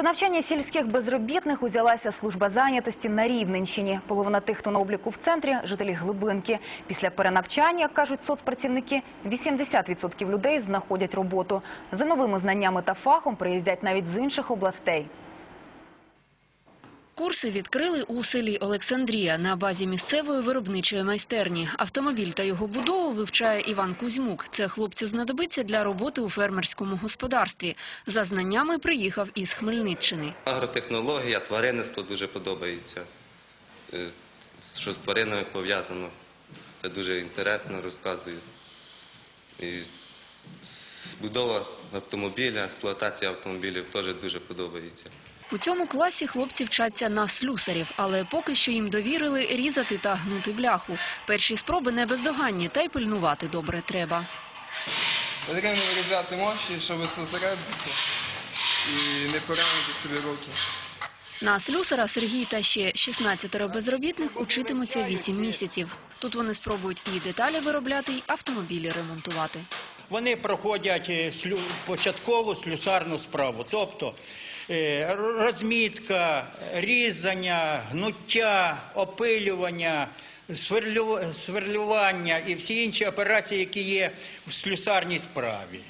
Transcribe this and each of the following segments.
До навчання сільських безробітних узялася служба зайнятості на Рівненщині. Половина тих, хто на обліку в центрі – жителі Глибинки. Після перенавчання, кажуть соцпрацівники, 80% людей знаходять роботу. За новими знаннями та фахом приїздять навіть з інших областей. Курси відкрили у селі Олександрія на базі місцевої виробничої майстерні. Автомобіль та його будову вивчає Іван Кузьмук. Це хлопцю знадобиться для роботи у фермерському господарстві. За знаннями приїхав із Хмельниччини. Агротехнологія, тваринництво дуже подобається. Е, Що з тваринами пов'язано. Це дуже інтересно, розказую. Будова автомобіля, експлуатація автомобілів теж дуже подобається. У цьому класі хлопці вчаться на слюсарів, але поки що їм довірили різати та гнути бляху. Перші спроби не бездоганні, та й пильнувати добре треба. Потрібно вирізати мощі, щоб зосередитися і не поранити собі руки. На слюсара Сергій та ще 16 безробітних учитимуться 8 місяців. Тут вони спробують і деталі виробляти, і автомобілі ремонтувати. Вони проходять е, слю- початкову слюсарну справу, тобто розмітка, різання, гнуття, опилювання, сверлю- сверлювання і всі інші операції, які є в слюсарній справі.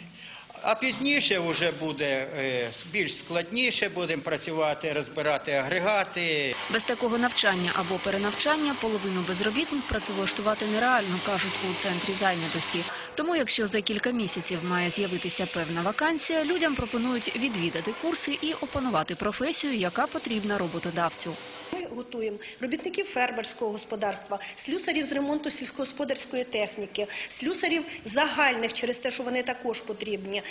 А пізніше вже буде е, більш складніше, будемо працювати, розбирати агрегати, Без такого навчання або перенавчання половину безробітних працевлаштувати нереально, кажуть у центрі зайнятості. Тому, якщо за кілька місяців має з'явитися певна вакансія, людям пропонують відвідати курси і опанувати професію, яка потрібна роботодавцю. Ми готуємо робітників фермерського господарства, слюсарів з ремонту сільськогосподарської техніки, слюсарів загальних через те, що вони також потрібні,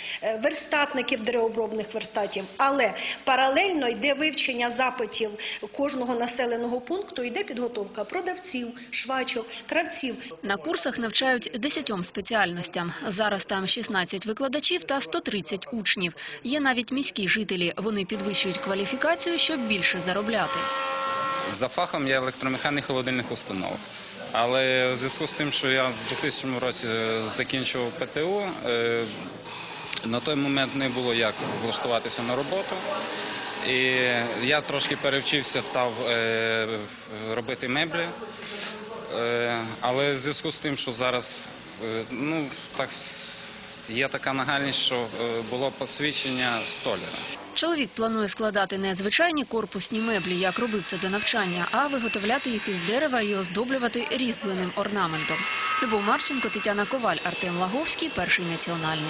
верстатників деревообробних верстатів. Але паралельно йде вивчення запитів кожного населеного пункту, йде підготовка продавців, швачок, кравців. На курсах навчають 10 спеціальностям. Зараз там 16 викладачів та 130 учнів. Є навіть міські жителі. Вони підвищують кваліфікацію, щоб більше заробляти. За фахом я електромеханік холодильних установ. Але в зв'язку з тим, що я в 2000 році е, закінчував ПТУ, е, на той момент не було як влаштуватися на роботу. І я трошки перевчився, став е, робити меблі. Е, Але в зв'язку з тим, що зараз е, ну, так, є така нагальність, що е, було посвідчення столяра. Чоловік планує складати не звичайні корпусні меблі, як робив це до навчання, а виготовляти їх із дерева і оздоблювати різьбленим орнаментом. Любов Марченко, Тетяна Коваль, Артем Лаговський, перший національний.